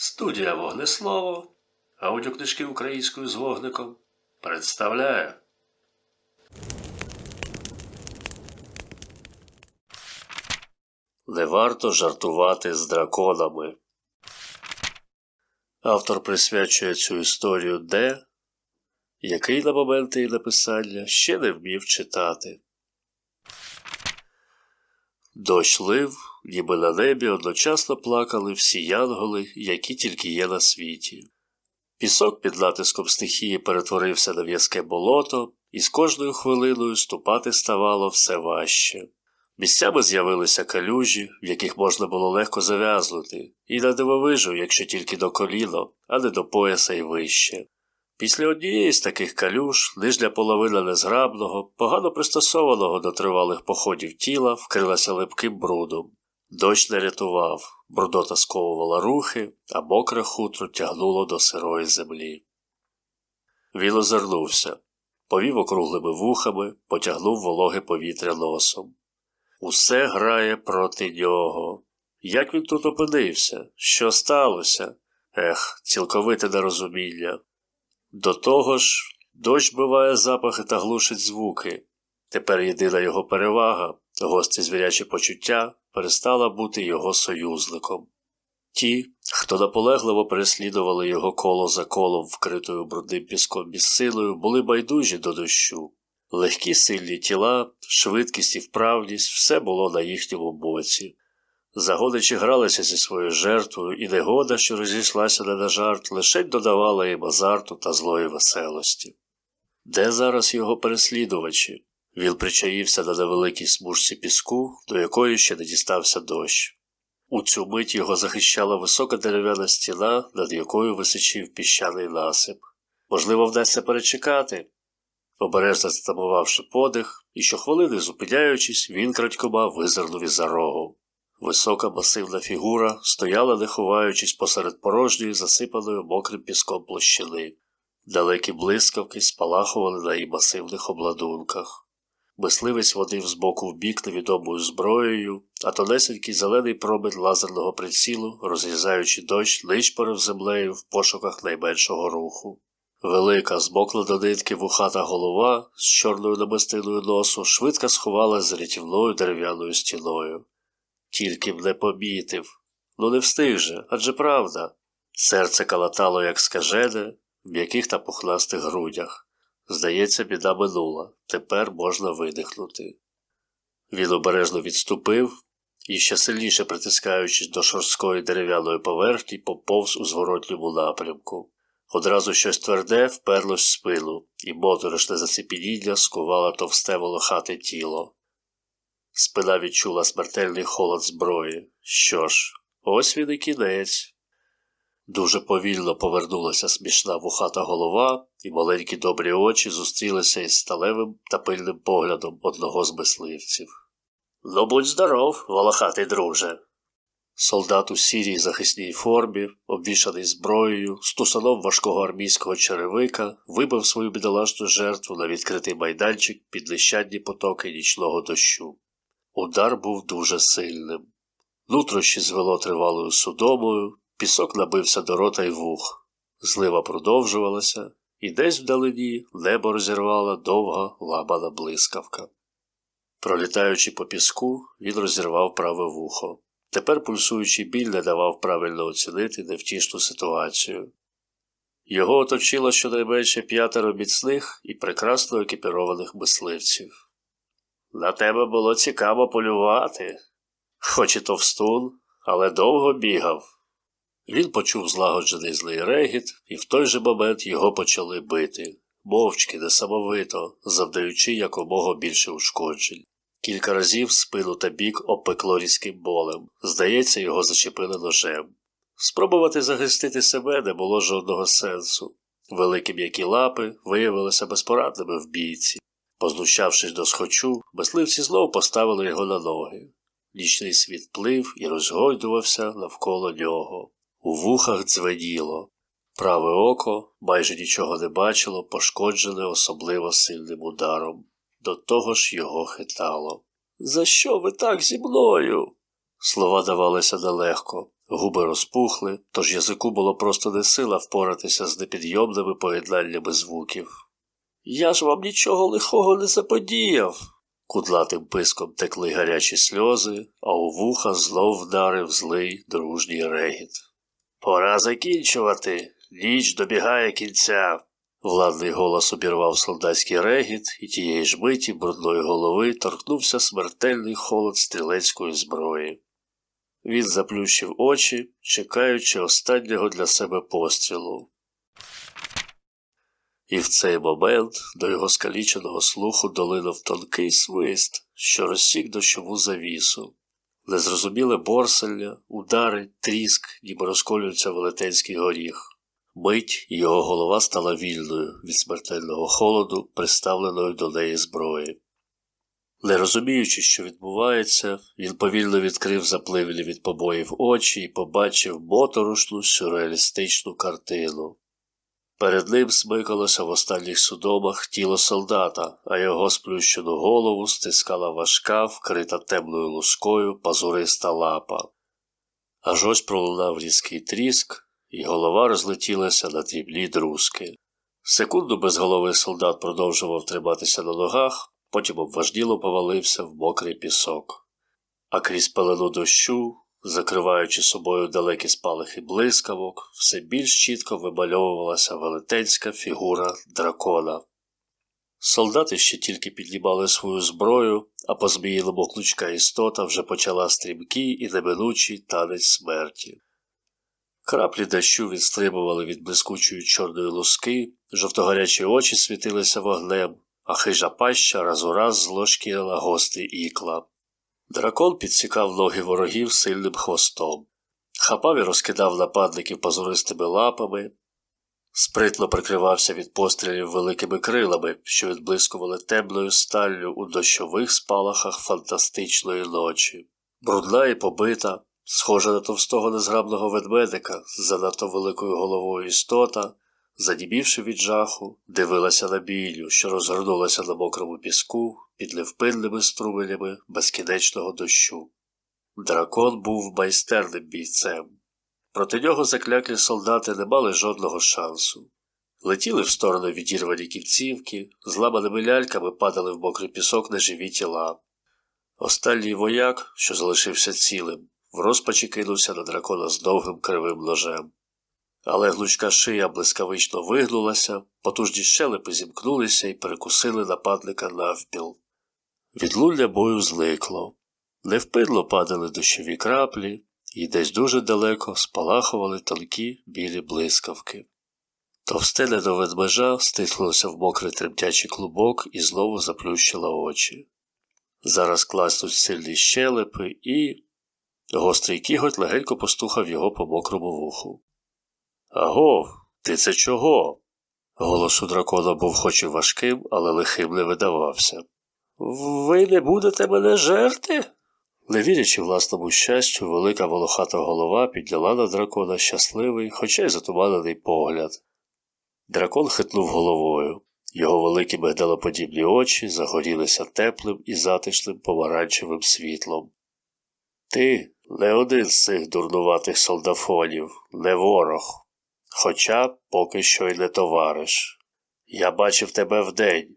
Студія Вогнеслово, аудіокнижки українською з вогником представляє. Не варто жартувати з драконами. Автор присвячує цю історію Де, який на момент її написання ще не вмів читати. Дощ лив, ніби на небі одночасно плакали всі янголи, які тільки є на світі. Пісок під натиском стихії перетворився на в'язке болото, і з кожною хвилиною ступати ставало все важче. Місцями з'явилися калюжі, в яких можна було легко зав'язнути, і на дивовижу, якщо тільки до коліно, а не до пояса й вище. Після однієї з таких калюж нижня половина незграбного, погано пристосованого до тривалих походів тіла, вкрилася липким брудом. Дощ не рятував, брудота сковувала рухи, а мокре хутро тягнуло до сирої землі. Він озирнувся, повів округлими вухами, потягнув вологе повітря носом. Усе грає проти нього. Як він тут опинився? Що сталося? Ех, цілковите нерозуміння. До того ж, дощ биває запахи та глушить звуки. Тепер єдина його перевага, гості звірячі почуття, перестала бути його союзником. Ті, хто наполегливо переслідували його коло за колом, вкритою брудним піском безсилою, були байдужі до дощу. Легкі сильні тіла, швидкість і вправність все було на їхньому боці. Загоничі гралися зі своєю жертвою, і негода, що розійшлася не на жарт, лише додавала їм азарту та злої веселості. Де зараз його переслідувачі? Він причаївся на невеликій смужці піску, до якої ще не дістався дощ. У цю мить його захищала висока дерев'яна стіна, над якою височив піщаний насип. Можливо, вдасться перечекати. Обережно затамувавши подих, і щохвилини зупиняючись, він крадькома визирнув із за рогу. Висока масивна фігура стояла, не ховаючись посеред порожньої, засипаної мокрим піском площини. Далекі блискавки спалахували на її масивних обладунках. Мисливець водив з боку в бік невідомою зброєю, а тонесенький зелений промень лазерного прицілу, розрізаючи дощ, нишпорив землею в пошуках найменшого руху. Велика, змокла до нитки вухата голова з чорною намистиною носу швидко сховалась за рятівною дерев'яною стіною. Тільки б не помітив. Ну не встиг же, адже правда. Серце калатало, як скажене, в м'яких та пухнастих грудях. Здається, біда минула, тепер можна видихнути. Він обережно відступив і, ще сильніше притискаючись до шорсткої дерев'яної поверхні, поповз у зворотньому напрямку. Одразу щось тверде вперлось в спину, і моторошне зацепеніння скувало товсте волохате тіло. Спина відчула смертельний холод зброї. Що ж, ось він і кінець. Дуже повільно повернулася смішна вухата голова, і маленькі добрі очі зустрілися із сталевим та пильним поглядом одного з мисливців. Ну, будь здоров, волохатий друже. Солдат у сірій захисній формі, обвішаний зброєю, з тусаном важкого армійського черевика, вибив свою бідолашну жертву на відкритий майданчик під лищадні потоки нічного дощу. Удар був дуже сильним. Нутрощі звело тривалою судомою, пісок набився до рота й вух. Злива продовжувалася, і десь вдалині небо розірвала довга ламана блискавка. Пролітаючи по піску, він розірвав праве вухо. Тепер пульсуючий біль не давав правильно оцінити невтішну ситуацію. Його оточило щонайменше п'ятеро міцних і прекрасно екіпірованих мисливців. На тебе було цікаво полювати, хоч і товстун, але довго бігав. Він почув злагоджений злий регіт, і в той же момент його почали бити, мовчки, несамовито, завдаючи якомога більше ушкоджень. Кілька разів спину та бік обпекло різким болем. Здається, його зачепили ножем. Спробувати захистити себе не було жодного сенсу. Великі м'які лапи виявилися безпорадними в бійці. Познущавшись до схочу, мисливці знов поставили його на ноги. Нічний світ плив і розгойдувався навколо нього. У вухах дзвеніло. Праве око майже нічого не бачило, пошкоджене особливо сильним ударом. До того ж його хитало. За що ви так зі мною? Слова давалися нелегко, губи розпухли, тож язику було просто не сила впоратися з непідйомними поєднаннями звуків. Я ж вам нічого лихого не заподіяв. Кудлатим писком текли гарячі сльози, а у вуха знов вдарив злий дружній регіт. Пора закінчувати. Ніч добігає кінця. Владний голос обірвав солдатський регіт, і тієї ж миті брудної голови торкнувся смертельний холод стрілецької зброї. Він заплющив очі, чекаючи останнього для себе пострілу. І в цей момент до його скаліченого слуху долинув тонкий свист, що розсік дощову завісу. Незрозуміле борсання, удари, тріск, ніби розколюється велетенський горіх. Мить його голова стала вільною від смертельного холоду, приставленої до неї зброї. Не розуміючи, що відбувається, він повільно відкрив запливлі від побоїв очі і побачив моторошну сюрреалістичну картину. Перед ним смикалося в останніх судомах тіло солдата, а його сплющену голову стискала важка, вкрита темною лускою пазуриста лапа. Аж ось пролунав різкий тріск, і голова розлетілася на дрібні друзки. Секунду безголовий солдат продовжував триматися на ногах, потім обважділо повалився в мокрий пісок. А крізь пелену дощу, закриваючи собою далекі спалахи блискавок, все більш чітко вимальовувалася велетенська фігура дракона. Солдати ще тільки піднімали свою зброю, а по зміїному клучка істота вже почала стрімкий і неминучий танець смерті. Краплі дощу відстрибували від блискучої чорної луски, жовтогарячі очі світилися вогнем, а хижа паща раз у раз зложкірила гострі ікла. Дракон підсікав ноги ворогів сильним хвостом, хапав і розкидав нападників позористими лапами, спритно прикривався від пострілів великими крилами, що відблискували темною сталлю у дощових спалахах фантастичної ночі. Брудна і побита, схожа на товстого незграбного ведмедика з занадто великою головою істота, задібівши від жаху, дивилася на білю, що розгорнулася на мокрому піску під невпинними струменями безкінечного дощу. Дракон був майстерним бійцем. Проти нього закляклі солдати не мали жодного шансу. Летіли в сторону відірвані кінцівки, зламаними ляльками падали в мокрий пісок неживі тіла. Останній вояк, що залишився цілим, в розпачі кинувся на дракона з довгим кривим ножем. Але глучка шия блискавично вигнулася, потужні щелепи зімкнулися і перекусили нападника навпіл. Відлуння бою зникло. Невпинно падали дощові краплі, і десь дуже далеко спалахували тонкі білі блискавки. Товсте недоведмежа стиснулося в мокрий тремтячий клубок і знову заплющила очі. Зараз класнуть сильні щелепи і. Гострий кіготь легенько постухав його по мокрому вуху. Агов, ти це чого? Голос у дракона був хоч і важким, але лихим не видавався. Ви не будете мене жерти? Не вірячи власному щастю, велика волохата голова підняла на дракона щасливий, хоча й затуманений погляд. Дракон хитнув головою. Його великі мигдалоподібні очі загорілися теплим і затишним помаранчевим світлом. Ти не один з цих дурнуватих солдафонів, не ворог, хоча поки що й не товариш. Я бачив тебе вдень.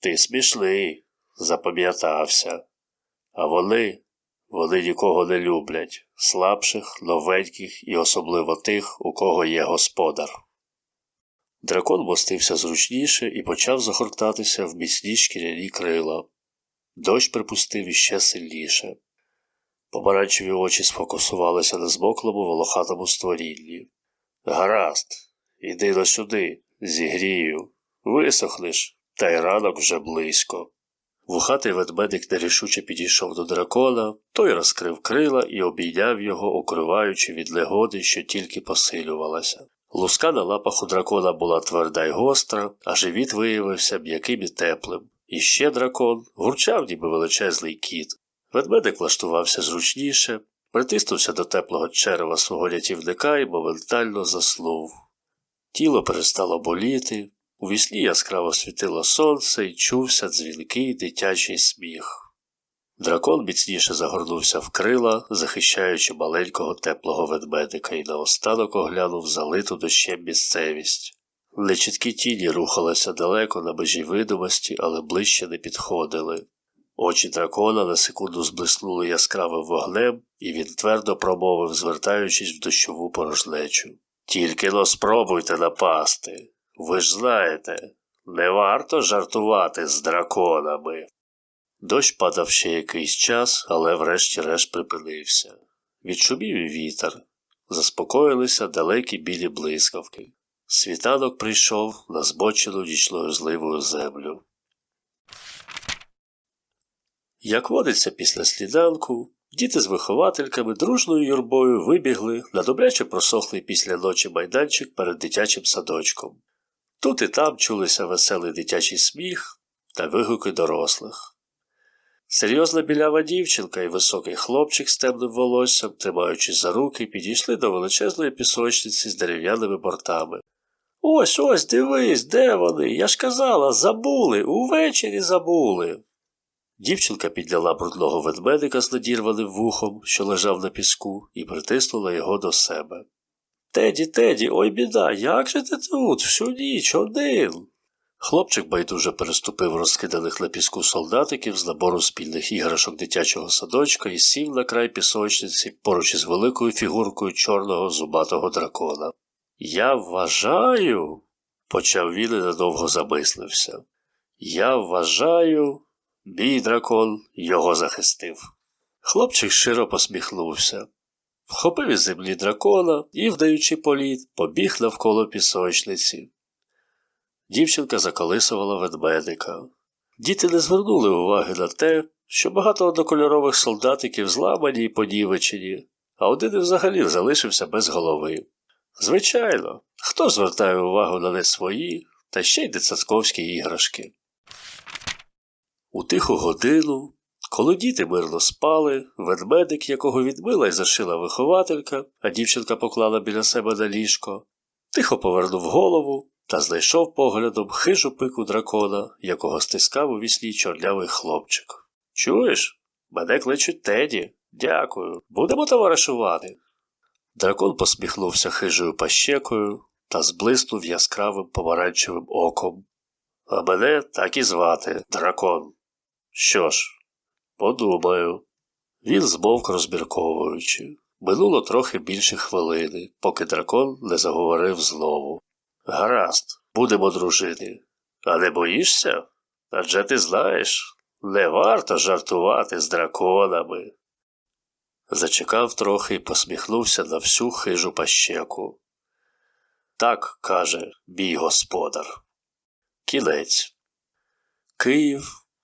Ти смішний, запам'ятався. А вони, вони нікого не люблять, слабших, новеньких і особливо тих, у кого є господар. Дракон мостився зручніше і почав загортатися в міцні шкіряні крила. Дощ припустив іще сильніше. Помаранчеві очі сфокусувалися на змоклому волохатому створінні. Гаразд, іди до сюди, зігрію, висохнеш, та й ранок вже близько. Вухатий ведмедик нерішуче підійшов до дракона, той розкрив крила і обійняв його, укриваючи від негоди, що тільки посилювалася. Луска на лапах у дракона була тверда й гостра, а живіт виявився м'яким і теплим. І ще дракон гурчав, ніби величезний кіт. Ведмедик влаштувався зручніше, притиснувся до теплого черева свого рятівника і моментально заснув. Тіло перестало боліти, у вісні яскраво світило сонце і чувся дзвінкий дитячий сміх. Дракон міцніше загорнувся в крила, захищаючи маленького теплого ведмедика, і наостанок оглянув залиту дощем місцевість. Нечіткі тіні рухалися далеко на межі видимості, але ближче не підходили. Очі дракона на секунду зблиснули яскравим вогнем, і він твердо промовив, звертаючись в дощову порожнечу. Тільки но спробуйте напасти. Ви ж знаєте, не варто жартувати з драконами. Дощ падав ще якийсь час, але врешті-решт припинився. Відшумів і вітер. Заспокоїлися далекі білі блискавки. Світанок прийшов на збочену нічною зливою землю. Як водиться після сліданку, діти з виховательками дружною юрбою вибігли на добряче просохлий після ночі майданчик перед дитячим садочком. Тут і там чулися веселий дитячий сміх та вигуки дорослих. Серйозна білява дівчинка і високий хлопчик з темним волоссям, тримаючись за руки, підійшли до величезної пісочниці з дерев'яними бортами. Ось ось дивись, де вони? Я ж казала, забули, увечері забули. Дівчинка підняла брудного ведмедика з надірваним вухом, що лежав на піску, і притиснула його до себе. Теді, Теді, ой біда, як же ти тут, всю ніч один? Хлопчик байдуже переступив розкиданих на піску солдатиків з набору спільних іграшок дитячого садочка і сів на край пісочниці поруч із великою фігуркою чорного зубатого дракона. Я вважаю, почав він і надовго замислився. Я вважаю, мій дракон його захистив. Хлопчик щиро посміхнувся, вхопив із землі дракона і, вдаючи політ, побіг навколо пісочниці. Дівчинка заколисувала ведмедика. Діти не звернули уваги на те, що багато однокольорових солдатиків зламані і понівечені, а один і взагалі залишився без голови. Звичайно, хто звертає увагу на не свої та ще й дитсадковські іграшки. У тиху годину, коли діти мирно спали, ведмедик, якого відмила й зашила вихователька, а дівчинка поклала біля себе на ліжко, тихо повернув голову та знайшов поглядом хижу пику дракона, якого стискав у вісні чорнявий хлопчик. Чуєш? Мене кличуть Теді. Дякую. Будемо товаришувати. Дракон посміхнувся хижою пащекою та зблиснув яскравим помаранчевим оком. А мене так і звати дракон. Що ж, подумаю. Він змовк розмірковуючи. Минуло трохи більше хвилини, поки дракон не заговорив знову. Гаразд, будемо дружити. А не боїшся? Адже ти знаєш, не варто жартувати з драконами. Зачекав трохи і посміхнувся на всю хижу пащеку. Так каже мій господар. Кінець. Київ,